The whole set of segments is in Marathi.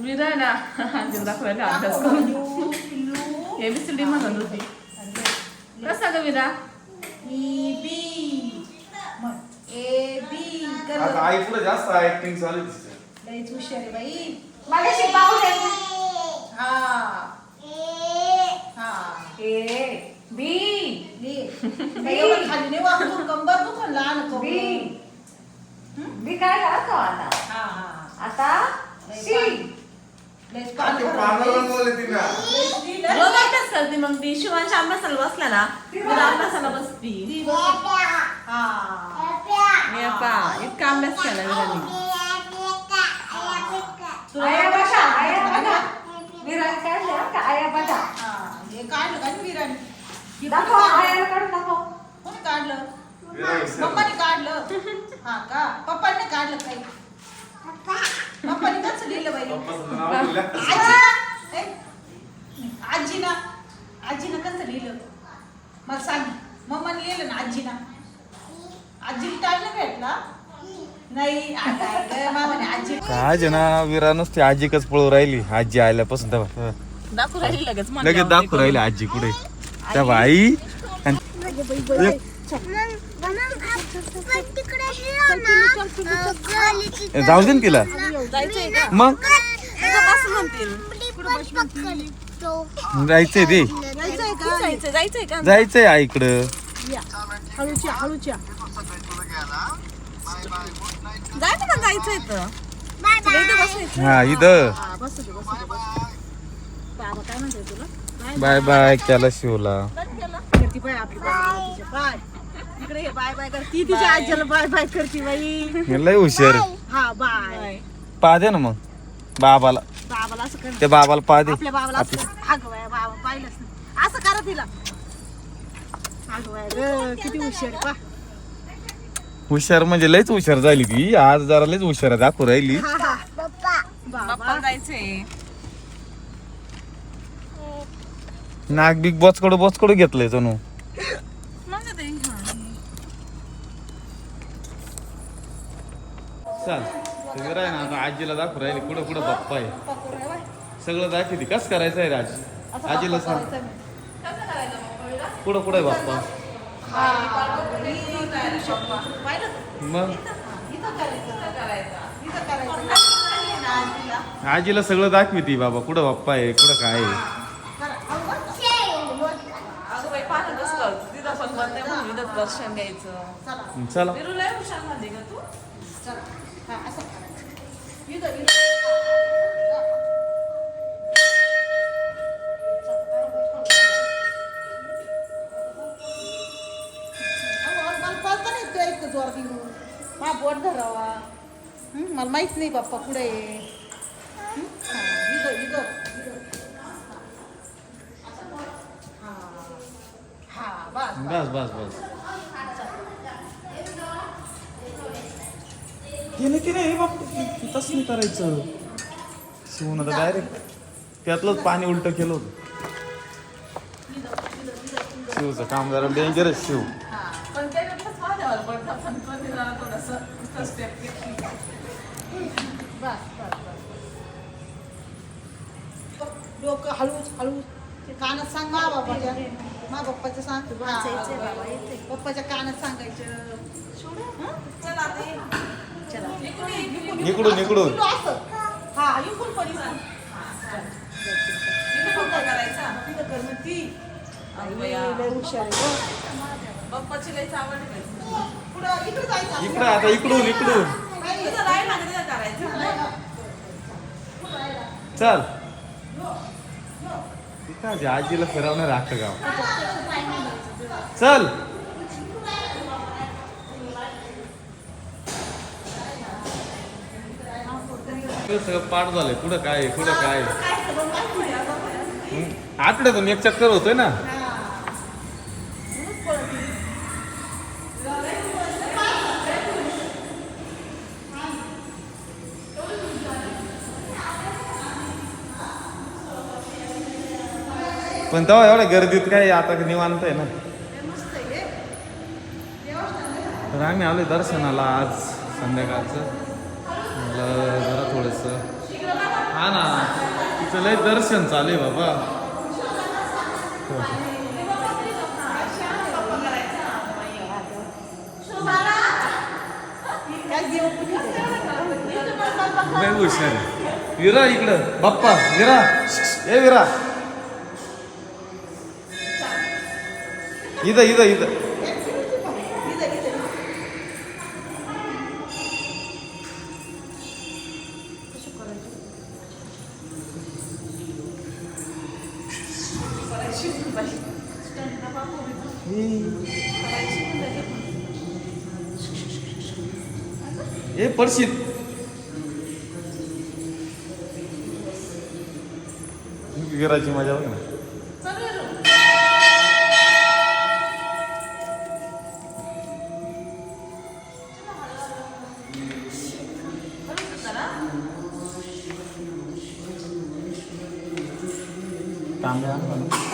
विरा ना आजीला दाखवायला अभ्यास करून बाजू, पिल्लू. एबीसीडी म्हणत होती कसा ग विरा बी. ए बी आता आई पुढे जास्त ऍक्टिंग चालू आहे तिचं. हा हा ए बी नाही बी. बी काय राहतो आता हा हा आता सी रोज अभ्यास करते मग ती. शिवांच्या अभ्यासाला बसला ना विरा अभ्यासाला बसती. हा. मी पा इतका अभ्यास केला विराने तुला आया बघा. आया बघा. विराट काढले का? आया बघा. हे. काढलं का विराने? दाखव काढलं? आया काढून दाखव. कोणी काढलं? विरा हुशार. पप्पाने काढलं. हा का? पप्पाने काढलं काही? पप्पाने कसं लिहिलं बाई. आजी ए, आजीना आजीनं कसं लिहिलं मला सांग मम्माने लिहिलं ना आजीना आजीला टाइम नाही भेटला नाही आता ग मामाने आजी काय ना विरा नुसती आजीकच पळू राहिली आजी आल्यापासून तेव्हा दाखवू राहिली लगेच दाखवू राहिली आजी कुठे तेव्हा आई आणि- एक- जाऊ दे ना तिला. जायचंय का? मग? तुझं बस म्हणतील. जायचंय ते जायचंय का? जायचंय जायचंय का जायचंय आईकडं हळूच्या हळूच्या. जायचं का जायचंय तर तुला इथं बसायचं. हा इथं. हा, बसू दे बसू दे बसू दे. बाबा काय म्हणते तुला? बाय बाय शिवला. केलं. करती बाय आपली बाय तिच्या बाय इकडे ये बाय बाय करती तिच्या आजीला बाय बाय करती बाई. लय हुशार हा बाय. पा दे ना मग. बाबाला. बाबाला असं कर. त्या बाबाला पा दे. आपल्या बाबाला असं कर. अगं बाय बाबा पाहिलंच नाही. असं करा तिला. अगं बाय ग किती हुशार आहे पा. हुशार म्हणजे लयच हुशार झाली ती. आज जरा लयच हुशार दाखवू राहिली. हा हा. बाबा. बाप्पा जायचंय. नाक बिग बोचकडं बोचकडं घेतलंय जणू माझं ते हा. चाल जरा आहे ना आता आजीला दाखवू राहिली. कुठं कुठं बाप्पा आहे? सगळं दाखवते. कस करायचं आहे राज आजीला सांग. कुठं कुठं आहे बाप्पा? मग? इथं करायचं. इथं करायचं. आजीला सगळं दाखविती बाबा. कुठं बाप्पा आहे? कुठं काय आहे? दर्शन घ्यायचं. चला. हां असं करायचं इथं इथं मला नाही इतकं जोर देऊन. मा बोट धरावा. मला माहीत नाही बाप्पा पुढे आहे. इथं इथं हां. बस. बस बस बस. केलं की नाही? बाप तसं नाही करायचं शिवून आता डायरेक्ट त्यातलंच पाणी उलट केलं होतं. शिवचं काम जरा डेंजरस शिव. हा पण त्याच्यातच माझ्यावर पडतं पण कधी जरा थोडंसं स्टेप घेतली बस बस बस डोकं हळूच हळूच. ते कानात सांग मा बाप्पाच्या मा बाप्पाचं सांग. हा, बाप्पाच्या कानात सांगायचं. हं? चला ते चला इकडून इकडून हा इकडून पण इकडं जायचं. इकडं आता इकडून इकडून. चल. आजीला फिरवणार अख्खं गाव. चल ते सगळं पाठ झालंय. कुठं काय कुठं काय आठवड्यातून एक चक्कर होतोय ना? पण तेव्हा एवढ्या गर्दीत काय आता निवांत आहे ना? तर आम्ही आलोय दर्शनाला आज संध्याकाळचं. थोडंसं. हा ना. तिचं लय दर्शन चालू आहे बाबा. हो. काय हुशार आहे. विरा इकडं. बाप्पा विरा. ए विरा. इथं इथं इथं. ए पडशील. करायची मजा बघ ना. तांबे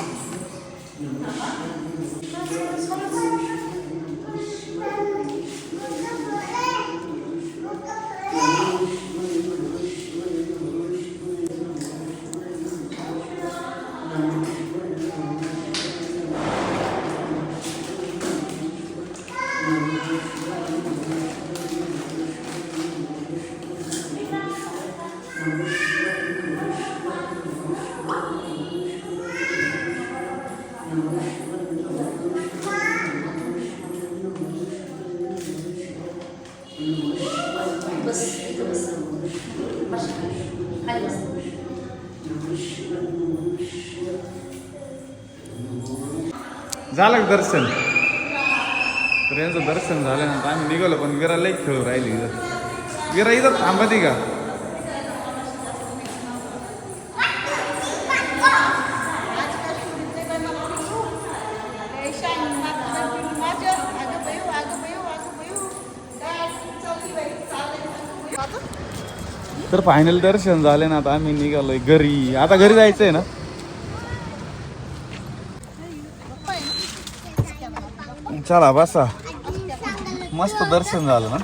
झालं दर्शन? तर यांचं दर्शन झाल्यानंतर आम्ही निघालो पण विरा लई खेळू राहिली इथं. विरा इथं थांबती का? तर फायनल दर्शन झाले ना आता आम्ही निघालोय घरी. आता घरी जायचंय ना? चला बसा. मस्त दर्शन झालं ना?